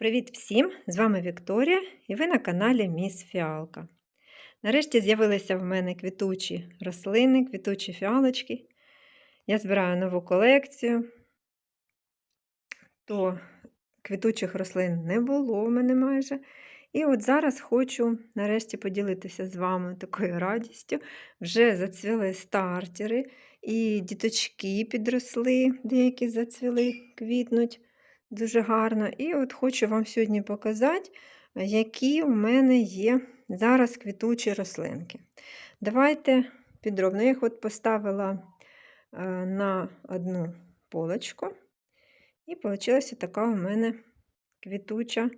Привіт всім! З вами Вікторія і ви на каналі Міс Фіалка. Нарешті з'явилися в мене квітучі рослини, квітучі фіалочки. Я збираю нову колекцію, то квітучих рослин не було в мене майже. І от зараз хочу нарешті поділитися з вами такою радістю. Вже зацвіли стартери, і діточки підросли, деякі зацвіли, квітнуть дуже гарно. І от хочу вам сьогодні показати, які у мене є зараз квітучі рослинки. Давайте підробно. Я їх от поставила е, на одну полочку. І вийшла така у мене квітуча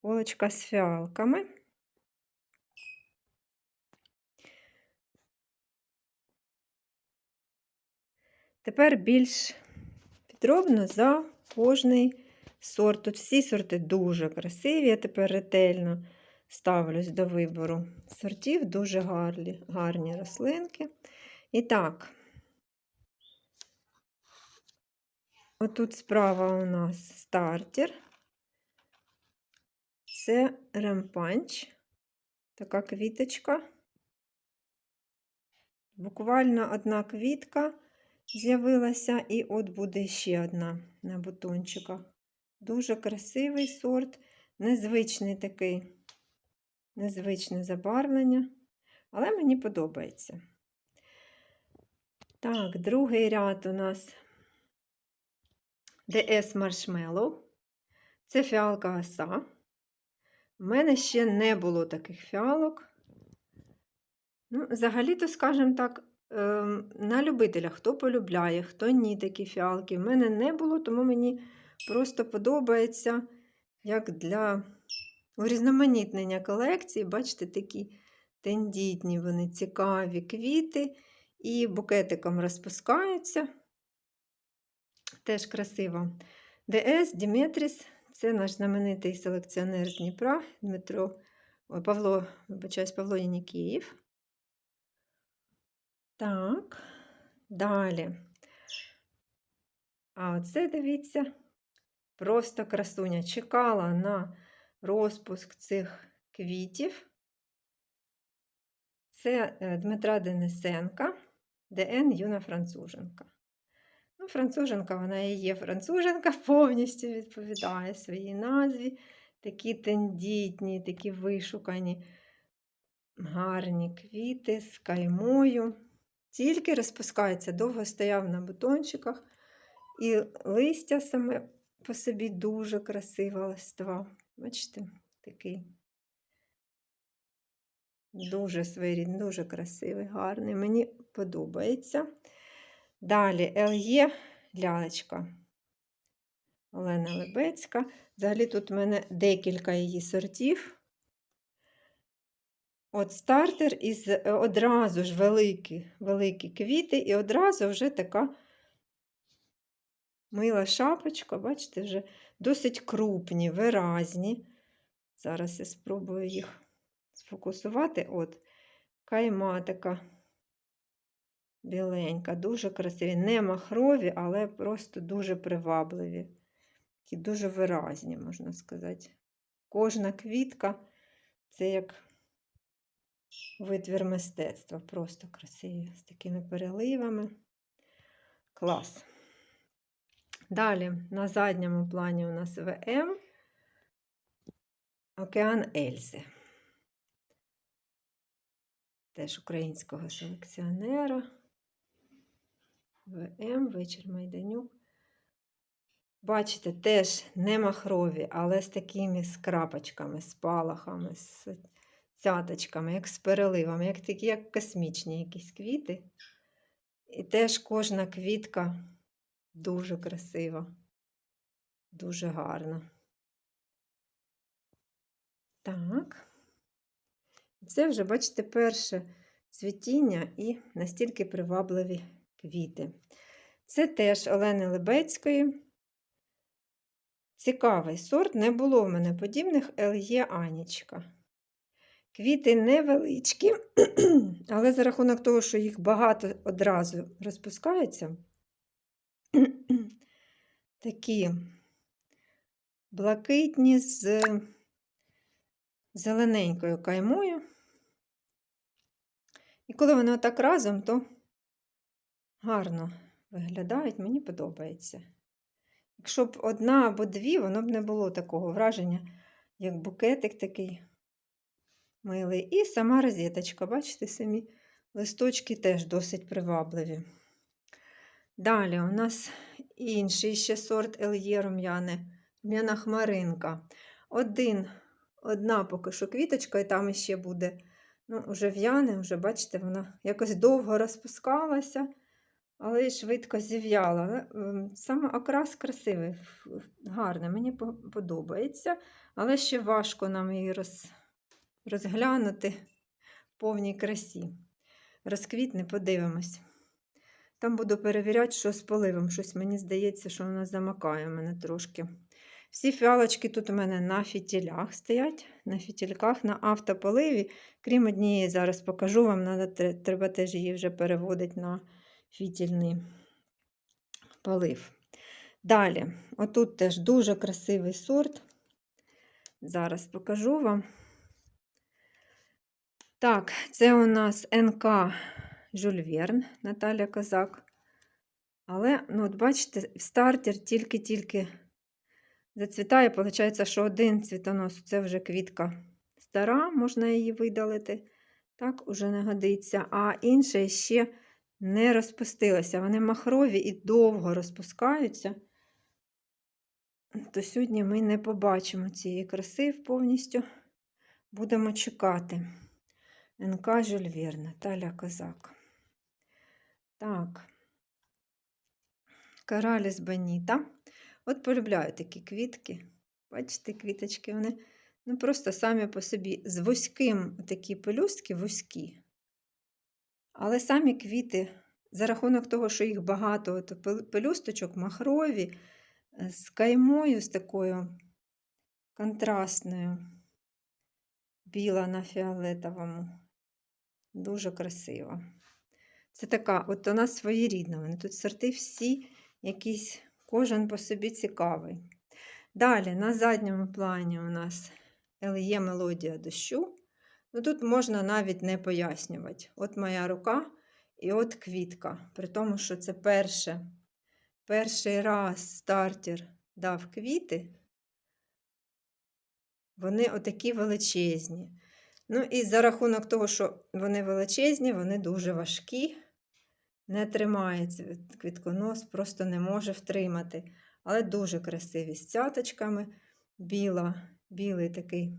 полочка з фіалками. Тепер більш підробно за кожний сорт. Тут всі сорти дуже красиві. Я тепер ретельно ставлюсь до вибору сортів, дуже гарні, гарні рослинки. І так, отут справа у нас стартер. Це ремпанч, така квіточка. Буквально одна квітка з'явилася, і от буде ще одна на бутончиках. Дуже красивий сорт, незвичний такий, незвичне забарвлення, але мені подобається. Так, другий ряд у нас DS Marshmallow. Це фіалка оса. У мене ще не було таких фіалок. Ну, Взагалі-то, скажімо так, на любителя, хто полюбляє, хто ні такі фіалки. В мене не було, тому мені просто подобається, як для урізноманітнення колекції. Бачите, такі тендітні, вони цікаві квіти і букетиком розпускаються. Теж красиво. ДС Діметріс це наш знаменитий селекціонер з Дніпра Дмитро Павло, вибачаюсь, Павло Янікіїв. Так, далі. А оце, дивіться, просто красуня. Чекала на розпуск цих квітів. Це е, Дмитра Денисенка, ДН Юна Француженка. Ну, Француженка, вона і є француженка, повністю відповідає своїй назві. Такі тендітні, такі вишукані, гарні квіти з каймою. Тільки розпускається, довго стояв на бутончиках, і листя саме по собі дуже красива листва. Бачите, такий дуже своєрідний, дуже красивий, гарний. Мені подобається. Далі Л'є лялечка Олена Лебецька. Взагалі тут в мене декілька її сортів. От стартер із е, одразу ж великі великі квіти, і одразу вже така мила шапочка, бачите, вже досить крупні, виразні. Зараз я спробую їх сфокусувати. От, кайма така біленька, дуже красиві. Не махрові, але просто дуже привабливі. Такі дуже виразні, можна сказати. Кожна квітка це як витвір мистецтва. Просто красиві, з такими переливами. Клас. Далі, на задньому плані у нас ВМ Океан Ельзи. Теж українського селекціонера. ВМ, вечір Майданюк. Бачите, теж не махрові, але з такими скрапочками, з палахами, з цяточками, як з переливами, як такі, як космічні якісь квіти. І теж кожна квітка дуже красива, дуже гарна. Так, це вже, бачите, перше цвітіння і настільки привабливі квіти. Це теж Олени Лебецької. Цікавий сорт, не було в мене подібних Л'є Анічка. Квіти невеличкі, але за рахунок того, що їх багато одразу розпускається, такі блакитні з зелененькою каймою. І коли вони отак разом, то гарно виглядають, мені подобається. Якщо б одна або дві, воно б не було такого враження, як букетик такий милий. І сама розеточка, бачите, самі листочки теж досить привабливі. Далі у нас інший ще сорт Ельє рум'яне, рум'яна хмаринка. Один, одна поки що квіточка, і там ще буде ну, вже в'яне, вже, бачите, вона якось довго розпускалася, але й швидко зів'яла. Ем, Саме окрас красивий, гарний, мені подобається, але ще важко нам її роз, розглянути в повній красі. Розквітне, подивимось. Там буду перевіряти, що з поливом. Щось мені здається, що вона замакає мене трошки. Всі фіалочки тут у мене на фітілях стоять, на фітільках, на автополиві. Крім однієї, зараз покажу вам, треба теж її вже переводити на фітільний полив. Далі, отут теж дуже красивий сорт. Зараз покажу вам. Так, це у нас НК Жюль Верн, Наталя Козак. Але, ну, от бачите, стартер тільки-тільки зацвітає. Получається, що один цвітонос це вже квітка стара, можна її видалити. Так, уже не годиться. А інша ще не розпустилася. Вони махрові і довго розпускаються. То сьогодні ми не побачимо цієї краси повністю. Будемо чекати. НК Жюль Наталя Козак. Так. Караліс Баніта. От полюбляю такі квітки. Бачите, квіточки, вони ну, просто самі по собі з вузьким такі пелюстки вузькі. Але самі квіти, за рахунок того, що їх багато, от пелюсточок махрові, е, з каймою, з такою контрастною, біла на фіолетовому. Дуже красиво. Це така, от вона своєрідна. Вони тут сорти всі якісь, кожен по собі цікавий. Далі, на задньому плані у нас є мелодія дощу. Ну, тут можна навіть не пояснювати. От моя рука і от квітка. При тому, що це перше, перший раз стартер дав квіти, вони отакі величезні. Ну і за рахунок того, що вони величезні, вони дуже важкі, не тримається квітконос, просто не може втримати. Але дуже красиві з цяточками. Біла, білий такий